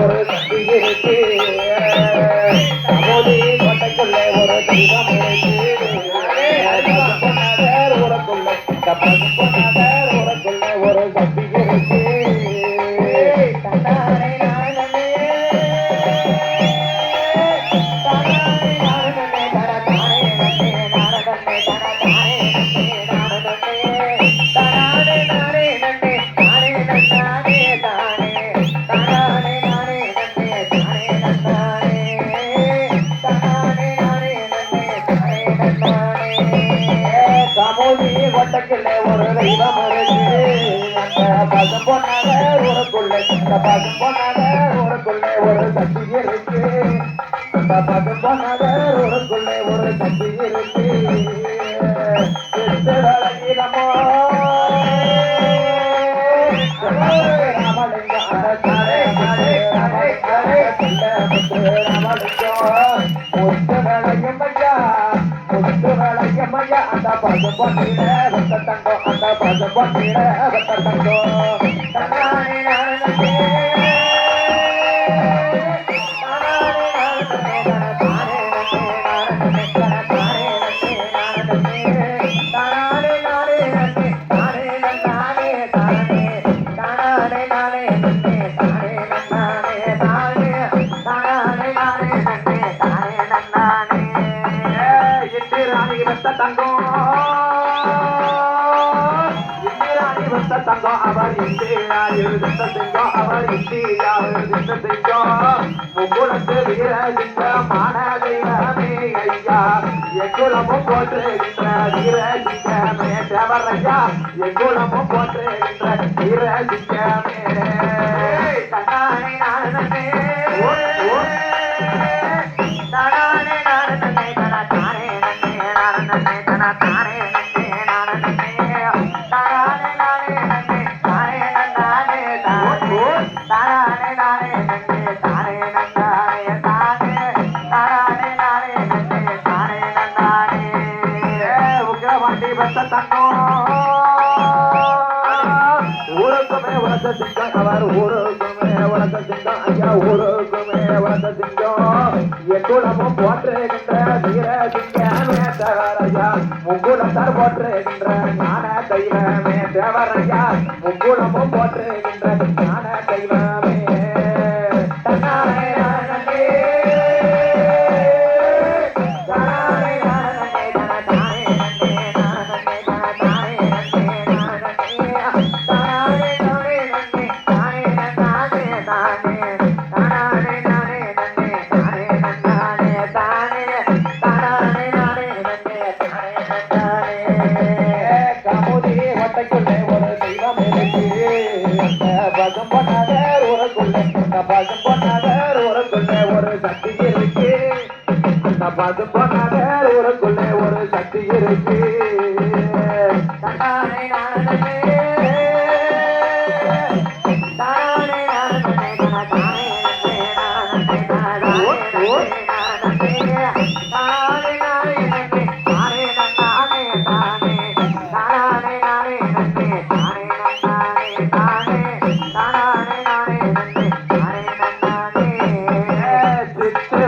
ஒரு சக்தி தெய்வம் இருக்கு காமோதி ஒரு தெய்வம் இருக்கு. பசும் பொன்னாக ஊருக்குள்ளே அந்த பசும் பொன்னாக ஊருக்குள்ளே ஒரு சக்தி இருக்கு. அந்த பசும் பொன்னாக ஊருக்குள்ளே ஒரு சக்தி இருக்கு. முத்து அந்த பசு பொன்னிட வந்த தங்கம் அந்த பசு பொன்னிட வெத்த தங்கம் தன்னானே நானே தங்கம் அவர் இந்தியாவில் திட்ட செஞ்சோம் அவர் இந்தியாவில் திட்ட செஞ்சோம் முகுலத்து வீர சிங்கமான தெய்வமே ஐயா. எக்குலமும் போற்றுகின்ற வீர சிங்கமே தேவரையா போற்றுகின்ற வீர சிங்கமே ஊருக்குமே உலக சிங்கம் அவர் ஊருக்குமே உலக சிங்கம் ஐயா ஊருக்குமே உலக போற்றுகின்ற வீர சிங்கமே தேவரையா முக்குலத்தார் போற்றுகின்ற ஞான தெய்வமே தேவரையா. முக்குளமும் போற்றுகின்ற ஞான தெய்வம். பகம் பண்ணாத ஊருக்குள்ளே ஒரு சக்தி இருக்கு அந்த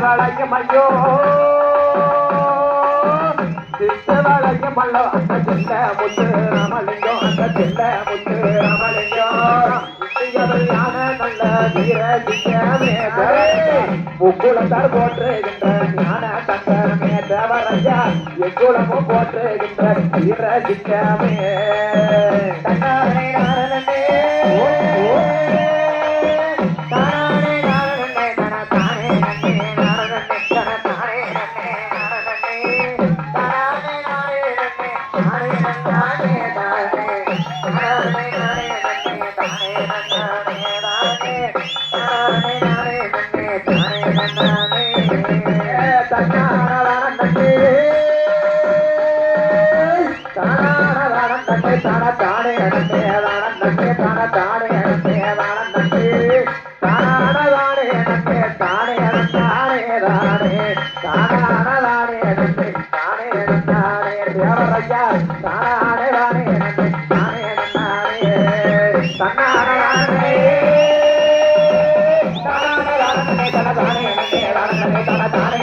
வளையும் ஐயோ சித்து வளையும் அல்லோ அந்த செல்ல முத்து ராமலிங்கம் அந்த செல்ல முத்து ராமலிங்கம். இசையவையான நல்ல வீர சிங்கமே முக்குளத்தார் போற்றுகின்ற ஞான தங்கமே தேவரையா எக்குளமும் போற்றுகின்ற வீர சிங்கமே தன்னாரே நாரணனே தானே தான தானே நன்னே தானே தான தானே நன்னே தானே தானே நன்னே தானே தானே தானே தானே நன்னே தானே தானே தேவரையா தானே தானே நன்னே தானே தானே தன்னானே தானே தனதானே தனதானே